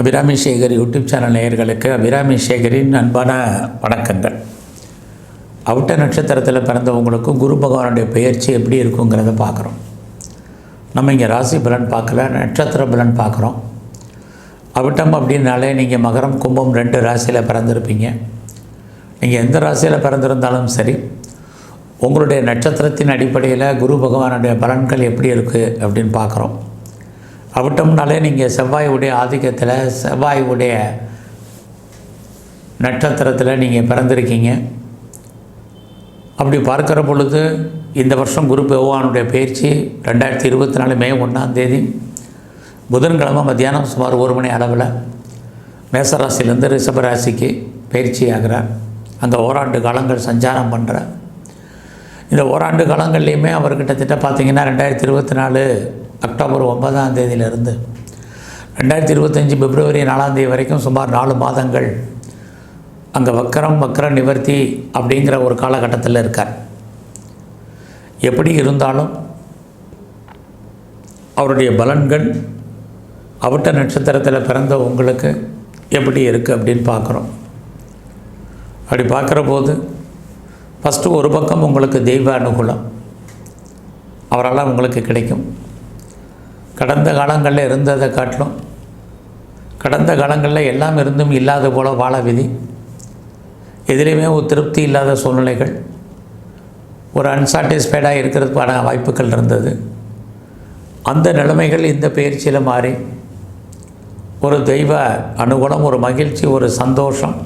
Abirami Sekar YouTube channel நேயர்களுக்கு அபிராமி சேகரின் அன்பான வணக்கங்கள். அவுட்ட நட்சத்திரத்தில் பிறந்தவங்களுக்கும் குரு பகவானுடைய பெயர்ச்சி எப்படி இருக்குங்கிறத பார்க்குறோம். நம்ம இங்கே ராசி பலன் பார்க்கல நட்சத்திர பலன் பார்க்குறோம். அவிட்டம் அப்படின்னாலே நீங்கள் மகரம் கும்பம் ரெண்டு ராசியில் பிறந்திருப்பீங்க. நீங்கள் எந்த ராசியில் பிறந்திருந்தாலும் சரி உங்களுடைய நட்சத்திரத்தின் அடிப்படையில் குரு பகவானுடைய பலன்கள் எப்படி இருக்குது அப்படின்னு பார்க்குறோம். அவிட்டம்னாலே நீங்கள் செவ்வாயுடைய ஆதிக்கத்தில் செவ்வாயுடைய நட்சத்திரத்தில் நீங்கள் பிறந்திருக்கீங்க. அப்படி பார்க்குற பொழுது இந்த வருஷம் குரு பகவானுடைய பயிற்சி ரெண்டாயிரத்தி இருபத்தி நாலு மே ஒன்றாம் தேதி. புதன்கிழமை மத்தியானம் சுமார் ஒரு மணி அளவில் மேசராசிலேருந்து ரிஷபராசிக்கு பயிற்சி ஆகிறார். அந்த ஓராண்டு காலங்கள் சஞ்சாரம் பண்ணுறார் இந்த ஓராண்டு காலங்கள்லேயுமே அவர் கிட்டத்தட்ட பார்த்திங்கன்னா ரெண்டாயிரத்தி இருபத்தி நாலு அக்டோபர் ஒன்பதாம் தேதியிலிருந்து ரெண்டாயிரத்தி இருபத்தஞ்சி பிப்ரவரி நாலாம் தேதி வரைக்கும் சுமார் நாலு மாதங்கள் அங்கே வக்கரம் வக்கர நிவர்த்தி அப்படிங்கிற ஒரு காலகட்டத்தில் இருக்கார். எப்படி இருந்தாலும் அவருடைய பலன்கள் அவட்ட நட்சத்திரத்தில் பிறந்த உங்களுக்கு எப்படி இருக்குது அப்படின்னு பார்க்குறோம். அப்படி பார்க்குற போது ஃபஸ்ட்டு ஒரு பக்கம் உங்களுக்கு தெய்வ அனுகூலம் அவரால் உங்களுக்கு கிடைக்கும். கடந்த காலங்களில் இருந்ததை காட்டிலும் கடந்த காலங்களில் எல்லாம் இருந்தும் இல்லாத போல வாழ விதி. எதிலையுமே ஒரு திருப்தி இல்லாத சூழ்நிலைகள். ஒரு அன்சாட்டிஸ்ஃபைடாக இருக்கிறதுக்கான வாய்ப்புகள் இருந்தது. அந்த நிலைமைகள் இந்த பயிற்சியில் மாறி ஒரு தெய்வ அனுகூலம் ஒரு மகிழ்ச்சி ஒரு சந்தோஷம்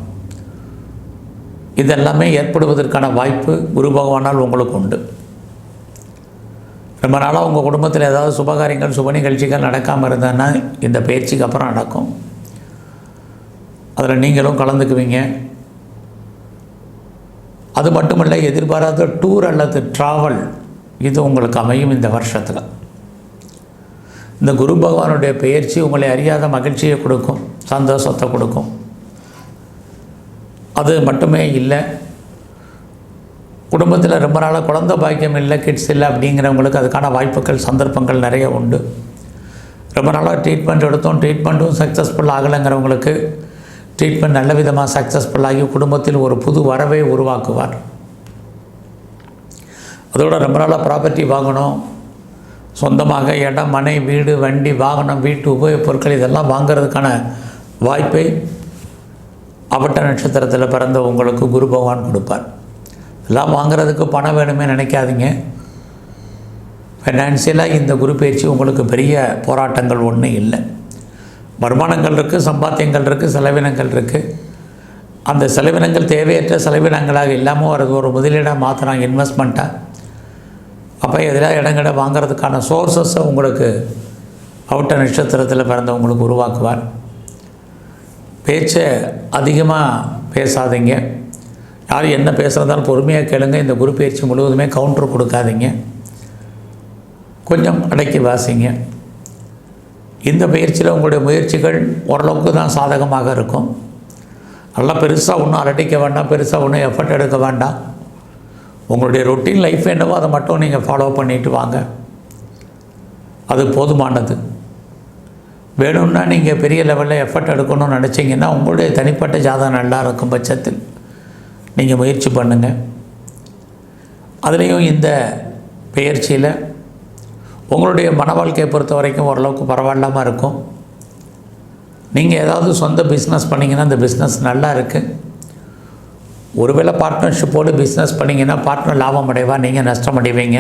இதெல்லாமே ஏற்படுவதற்கான வாய்ப்பு குரு பகவானால் உங்களுக்கு உண்டு. ரொம்ப நாளாக உங்கள் குடும்பத்தில் ஏதாவது சுபகாரியங்கள் சுப நிகழ்ச்சிகள் நடக்காமல் இருந்ததுன்னா இந்த பயிற்சிக்கு அப்புறம் நடக்கும். அதில் நீங்களும் கலந்துக்குவீங்க. அது மட்டுமல்ல எதிர்பாராத டூர் அல்லது ட்ராவல் இது உங்களுக்கு அமையும் இந்த வருஷத்தில். இந்த குரு பகவானுடைய பெயர்ச்சி உங்களை அறியாத மகிழ்ச்சியை கொடுக்கும் சந்தோஷத்தை கொடுக்கும். அது மட்டுமே இல்லை குடும்பத்தில் ரொம்ப நாளாக குழந்த பாக்கியம் இல்லை கிட்ஸ் இல்லை அப்படிங்கிறவங்களுக்கு அதுக்கான வாய்ப்புகள் சந்தர்ப்பங்கள் நிறைய உண்டு. ரொம்ப நாளாக ட்ரீட்மெண்ட் எடுத்தோம் ட்ரீட்மெண்ட்டும் சக்ஸஸ்ஃபுல் ஆகலைங்கிறவங்களுக்கு ட்ரீட்மெண்ட் நல்ல விதமாக சக்ஸஸ்ஃபுல்லாகி குடும்பத்தில் ஒரு புது வரவை உருவாக்குவார். அதோட ரொம்ப நாளாக ப்ராப்பர்ட்டி வாங்கணும். சொந்தமாக இடம் மனை வீடு வண்டி வாகனம் வீட்டு உபயோகப் பொருட்கள் இதெல்லாம் வாங்கிறதுக்கான வாய்ப்பை அவட்ட நட்சத்திரத்தில் பிறந்த உங்களுக்கு குரு பகவான் கொடுப்பார். எல்லாம் வாங்குறதுக்கு பணம் வேணுமே நினைக்காதீங்க. ஃபைனான்சியலாக இந்த குரு பயிற்சி உங்களுக்கு பெரிய போராட்டங்கள் ஒன்றும் இல்லை. வருமானங்கள் இருக்குது சம்பாத்தியங்கள் இருக்குது செலவினங்கள் இருக்குது அந்த செலவினங்கள் தேவையற்ற செலவினங்களாக இல்லாமல் வரது ஒரு முதலீடாக மாற்றுறாங்க இன்வெஸ்ட்மெண்ட்டாக அப்போ எதிராக இடங்களை வாங்கிறதுக்கான சோர்ஸஸை உங்களுக்கு அவுட்ட நட்சத்திரத்தில் பிறந்தவங்களுக்கு உருவாக்குவார். பேச்சை அதிகமாக பேசாதீங்க. யார் என்ன பேசுகிறதாலும் பொறுமையாக கேளுங்க. இந்த குரு பயிற்சி முழுவதுமே கவுண்டர் கொடுக்காதீங்க. கொஞ்சம் அடக்கி வாசிங்க. இந்த பயிற்சியில் உங்களுடைய முயற்சிகள் ஓரளவுக்கு தான் சாதகமாக இருக்கும். நல்லா பெருசாக ஒன்றும் அலட்டிக்க வேண்டாம் பெருசாக ஒன்றும் எஃபர்ட் எடுக்க வேண்டாம். உங்களுடைய ரொட்டீன் லைஃப் என்னவோ அதை மட்டும் நீங்கள் ஃபாலோ பண்ணிட்டு வாங்க. அது போதுமானது. வேணும்னா நீங்கள் பெரிய லெவலில் எஃபர்ட் எடுக்கணும்னு நினச்சிங்கன்னா உங்களுடைய தனிப்பட்ட ஜாதகம் நல்லா இருக்கும் பட்சத்தில். நீங்கள் முயற்சி பண்ணுங்கள் அதுலேயும் இந்த பயிற்சியில் உங்களுடைய மன வாழ்க்கையை பொறுத்த வரைக்கும் ஓரளவுக்கு பரவாயில்லாமல் இருக்கும். நீங்கள் ஏதாவது சொந்த பிஸ்னஸ் பண்ணிங்கன்னா அந்த பிஸ்னஸ் நல்லா இருக்குது ஒருவேளை பார்ட்னர்ஷிப்போடு பிஸ்னஸ் பண்ணிங்கன்னா பார்ட்னர் லாபம் அடைவா நீங்கள் நஷ்டம் அடைவீங்க.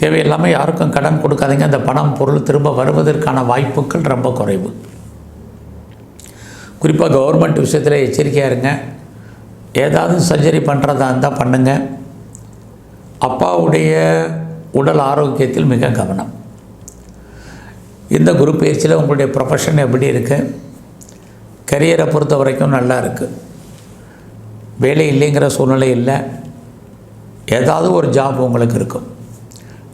தேவையில்லாமல் யாருக்கும் கடன் கொடுக்காதீங்க. அந்த பணம் பொருள் திரும்ப வருவதற்கான வாய்ப்புகள் ரொம்ப குறைவு. குறிப்பாக கவர்மெண்ட் விஷயத்தில் எச்சரிக்கையாக இருங்க. ஏதாவது சர்ஜரி பண்ணுறதா இருந்தால் பண்ணுங்கள் அப்பாவுடைய உடல் ஆரோக்கியத்தில் மிக கவனம். இந்த குரு பயிற்சியில் உங்களுடைய ப்ரொஃபஷன் எப்படி இருக்குது கரியரை பொறுத்த வரைக்கும் நல்லா இருக்குது வேலை இல்லைங்கிற சூழ்நிலை இல்லை. ஏதாவது ஒரு ஜாப் உங்களுக்கு இருக்கும்.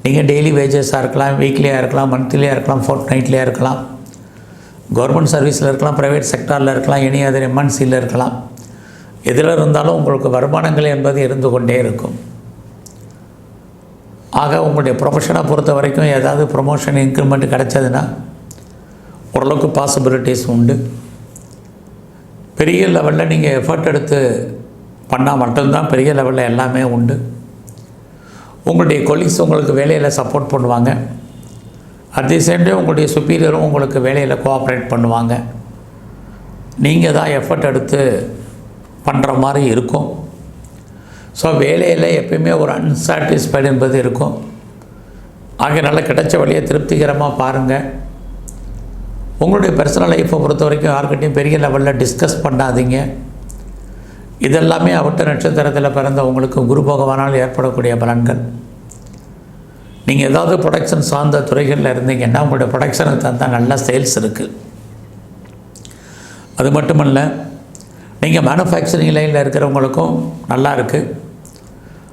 நீங்கள் டெய்லி வேஜஸாக இருக்கலாம் வீக்லியாக இருக்கலாம் மந்த்லியாக இருக்கலாம் ஃபோர்ட் நைட்லியாக இருக்கலாம். கவர்மெண்ட் சர்வீஸில் இருக்கலாம் ப்ரைவேட் செக்டாரில் இருக்கலாம் எனி அதர் எம்என்சியில் இருக்கலாம். எதில் இருந்தாலும் உங்களுக்கு வருமானங்கள் என்பது இருந்து கொண்டே இருக்கும். ஆக உங்களுடைய ப்ரொஃபஷனை பொறுத்த வரைக்கும் ஏதாவது ப்ரொமோஷன் இன்க்ரிமெண்ட் கிடச்சதுன்னா ஓரளவுக்கு பாசிபிலிட்டிஸ் உண்டு. பெரிய லெவலில் நீங்கள் எஃபர்ட் எடுத்து பண்ணால் மட்டும்தான் பெரிய லெவலில் எல்லாமே உண்டு. உங்களுடைய கொலீக்ஸ் உங்களுக்கு வேலையில் சப்போர்ட் பண்ணுவாங்க. அட் தி சேம் டைம் உங்களுடைய சுப்பீரியரும் உங்களுக்கு வேலையில் கோஆப்ரேட் பண்ணுவாங்க. நீங்கள் தான் எஃபர்ட் எடுத்து பண்ணுற மாதிரி இருக்கும். ஸோ வேலையில் எப்பயுமே ஒரு அன்சாட்டிஸ்ஃபைடு என்பது இருக்கும். ஆகையனால கிடைச்ச வழியை திருப்திகரமாக பாருங்கள் உங்களுடைய பர்சனல் லைஃப்பை பொறுத்த வரைக்கும் யாருக்கிட்டையும் பெரிய லெவலில் டிஸ்கஸ் பண்ணாதீங்க. இதெல்லாமே அவட்ட நட்சத்திரத்தில் பிறந்த உங்களுக்கு குரு பகவானால் ஏற்படக்கூடிய பலன்கள். நீங்கள் ஏதாவது ப்ரொடக்ஷன் சார்ந்த துறைகளில் இருந்தீங்கன்னா உங்களுடைய ப்ரொடக்ஷனுக்கு தந்தால் நல்ல சேல்ஸ் இருக்குது அது மட்டுமல்ல நீங்கள் மேனுஃபேக்சரிங் லைனில் இருக்கிறவங்களுக்கும் நல்லா இருக்குது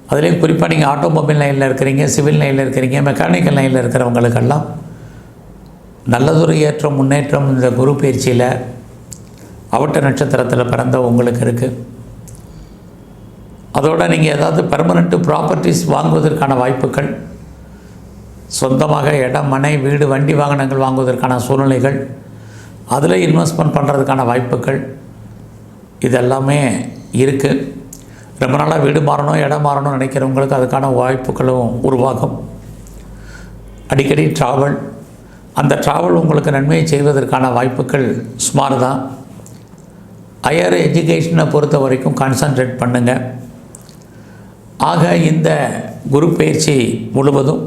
அதுலேயும் குறிப்பாக நீங்கள் ஆட்டோமொபைல் லைனில் இருக்கிறீங்க சிவில் லைனில் இருக்கிறீங்க மெக்கானிக்கல் லைனில் இருக்கிறவங்களுக்கெல்லாம் நல்லதொரு ஏற்றம் முன்னேற்றம் இந்த குரு பயிற்சியில் அவட்ட நட்சத்திரத்தில் பிறந்த உங்களுக்கு இருக்குது அதோடு நீங்கள் ஏதாவது பெர்மனண்ட்டு ப்ராப்பர்ட்டிஸ் வாங்குவதற்கான வாய்ப்புகள் சொந்தமாக இடம் மனை வீடு வண்டி வாகனங்கள் வாங்குவதற்கான சூழ்நிலைகள் அதில் இன்வெஸ்ட்மெண்ட் பண்ணுறதுக்கான வாய்ப்புகள் இதெல்லாமே இருக்குது ரொம்ப நாளாக வீடு மாறணும் இடம் மாறணும்னு நினைக்கிறவங்களுக்கு அதுக்கான வாய்ப்புகளும் உருவாகும். அடிக்கடி ட்ராவல் அந்த ட்ராவல் உங்களுக்கு நன்மையை செய்வதற்கான வாய்ப்புகள் சுமார் தான் ஹையர் எஜுகேஷனை பொறுத்த வரைக்கும் கான்சன்ட்ரேட் பண்ணுங்கள் ஆக இந்த குரு பயிற்சி முழுவதும்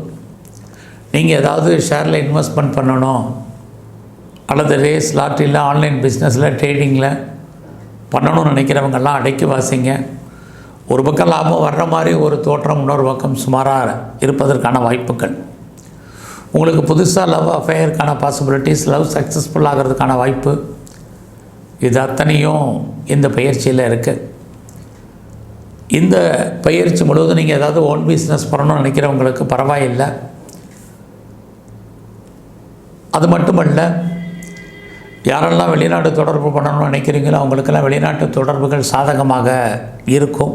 நீங்கள் ஏதாவது ஷேரில் இன்வெஸ்ட்மெண்ட் பண்ணணும் அல்லது ரேஸ் லாட்ரியில் ஆன்லைன் பிஸ்னஸில் ட்ரேடிங்கில் பண்ணணும்னு நினைக்கிறவங்கெல்லாம் அடைக்கி வாசிங்க ஒரு பக்கம் லாபம் வர்ற மாதிரி ஒரு தோற்றம் இன்னொரு பக்கம் சுமாராக இருப்பதற்கான வாய்ப்புகள். உங்களுக்கு புதுசாக லவ் அஃபேயருக்கான பாசிபிலிட்டிஸ் லவ் சக்ஸஸ்ஃபுல் ஆகிறதுக்கான வாய்ப்பு இது அத்தனையும் இந்த பயிற்சியில் இருக்குது இந்த பயிற்சி முழுவதும் நீங்கள் ஏதாவது ஓன் பிஸ்னஸ் பண்ணணும்னு நினைக்கிறவங்களுக்கு பரவாயில்லை. அது மட்டுமல்ல யாரெல்லாம் வெளிநாடு தொடர்பு பண்ணணும்னு நினைக்கிறீங்களோ அவங்களுக்கெல்லாம் வெளிநாட்டு தொடர்புகள் சாதகமாக இருக்கும்.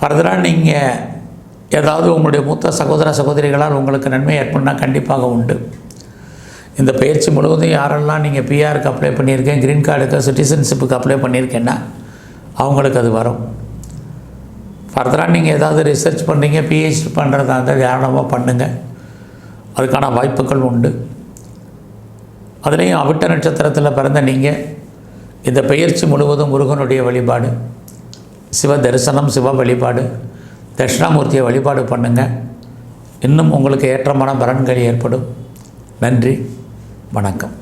ஃபர்தராக நீங்கள் ஏதாவது உங்களுடைய மூத்த சகோதர சகோதரிகளால் உங்களுக்கு நன்மை ஏற்படுனா கண்டிப்பாக உண்டு. இந்த பயிற்சி முழுவதும் யாரெல்லாம் நீங்கள் பிஆருக்கு அப்ளை பண்ணியிருக்கேன் க்ரீன் கார்டுக்கு சிட்டிசன்ஷிப்புக்கு அப்ளை பண்ணியிருக்கேன்னா அவங்களுக்கு அது வரும். ஃபர்தராக நீங்கள் ஏதாவது ரிசர்ச் பண்ணுறீங்க பிஹெச்டி பண்ணுறதா இருந்தால் தாராளமாக பண்ணுங்கள் அதுக்கான வாய்ப்புகள் உண்டு. அதுலேயும் அவிட்ட நட்சத்திரத்தில் பிறந்த நீங்கள் இந்த பயிற்சி முழுவதும் முருகனுடைய வழிபாடு சிவ தரிசனம் சிவ வழிபாடு தட்சிணாமூர்த்தியை வழிபாடு பண்ணுங்கள் இன்னும் உங்களுக்கு ஏற்றமான பலன்கள் ஏற்படும். நன்றி வணக்கம்.